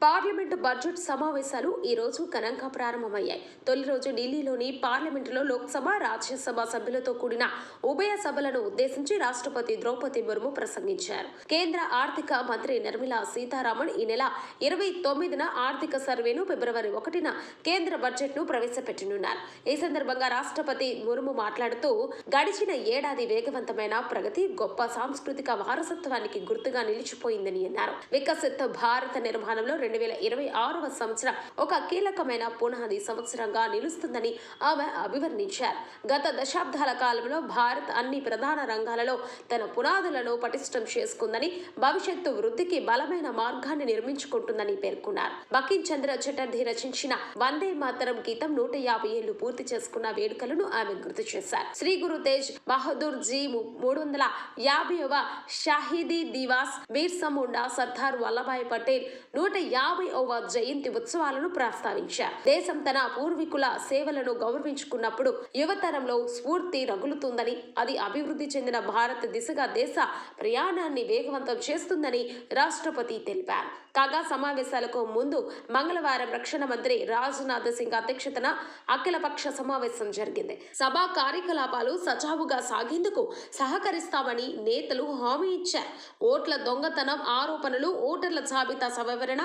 Parliament budget సమావేశాలు ఈ రోజు ఘనంగా ప్రారంభమయ్యాయి. తొలి రోజు ఢిల్లీలోని పార్లమెంటులో లోక్సభ రాజ్యసభ సభ్యులతో కూడిన ఉభయ సభలను ఉద్దేశించి రాష్ట్రపతి ద్రౌపది ముర్ము ప్రసంగించారు. కేంద్ర ఆర్థిక మంత్రి నిర్మలా సీతారామన్ ఈ నెల ఇరవై తొమ్మిదిన ఆర్థిక సర్వేను ఫిబ్రవరి ఒకటిన కేంద్ర బడ్జెట్ను ప్రవేశపెట్టనున్నారు. ఈ సందర్భంగా రాష్ట్రపతి ముర్ము మాట్లాడుతూ గడిచిన ఏడాది వేగవంతమైన ప్రగతి గొప్ప సాంస్కృతిక వారసత్వానికి గుర్తుగా నిలిచిపోయిందని అన్నారు. వికసిత్ భారత నిర్మాణంలో రెండు వేల ఇరవై ఆరవ సంవత్సరం ఒక కీలకమైన పునాది సంవత్సరంగా నిలుస్తుందని ఆమె అభివర్ణించారు. గత దశాబ్దాల కాలంలో భారత్ అన్ని ప్రధాన రంగాలలో తన పునాదులను పటిష్టం చేసుకుందని భవిష్యత్తు వృద్ధికి బలమైన మార్గాన్ని నిర్మించుకుంటుందని పేర్కొన్నారు. బకిం చంద్ర చటర్జీ రచించిన వందే మాతరం గీతం నూట యాభై ఏళ్ళు పూర్తి చేసుకున్న వేడుకలను ఆమె గుర్తు చేశారు. శ్రీ గురు తేజ్ బహదూర్ జీ ము- మూడు వందల యాభైవ షాహీదీ దివాస్ బీర్సముండా సర్దార్ వల్లభాయ్ పటేల్ నూట యాభైవ జయంతి ఉత్సవాలను ప్రస్తావించారు. దేశం తన పూర్వీకుల సేవలను గౌరవించుకున్నప్పుడు యువతరంలో స్ఫూర్తి రగులుతుందని అది అభివృద్ధి చెందిన భారత్ దిశగా దేశ ప్రయాణాన్ని వేగవంతం చేస్తుందని రాష్ట్రపతి తెలిపారు. కాగా సమావేశాలకు ముందు మంగళవారం రక్షణ మంత్రి రాజ్నాథ్ సింగ్ అధ్యక్షతన అఖిలపక్ష సమావేశం జరిగింది. సభా కార్యకలాపాలు సజావుగా సాగేందుకు సహకరిస్తామని నేతలు హామీ ఇచ్చారు. ఓట్ల దొంగతనం ఆరోపణలు ఓటర్ల జాబితా సవరణ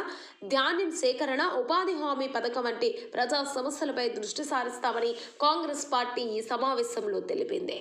ధాన్యం సేకరణ ఉపాధి హామీ పథకం వంటి ప్రజా సమస్యలపై దృష్టి సారిస్తామని కాంగ్రెస్ పార్టీ ఈ సమావేశంలో తెలిపింది.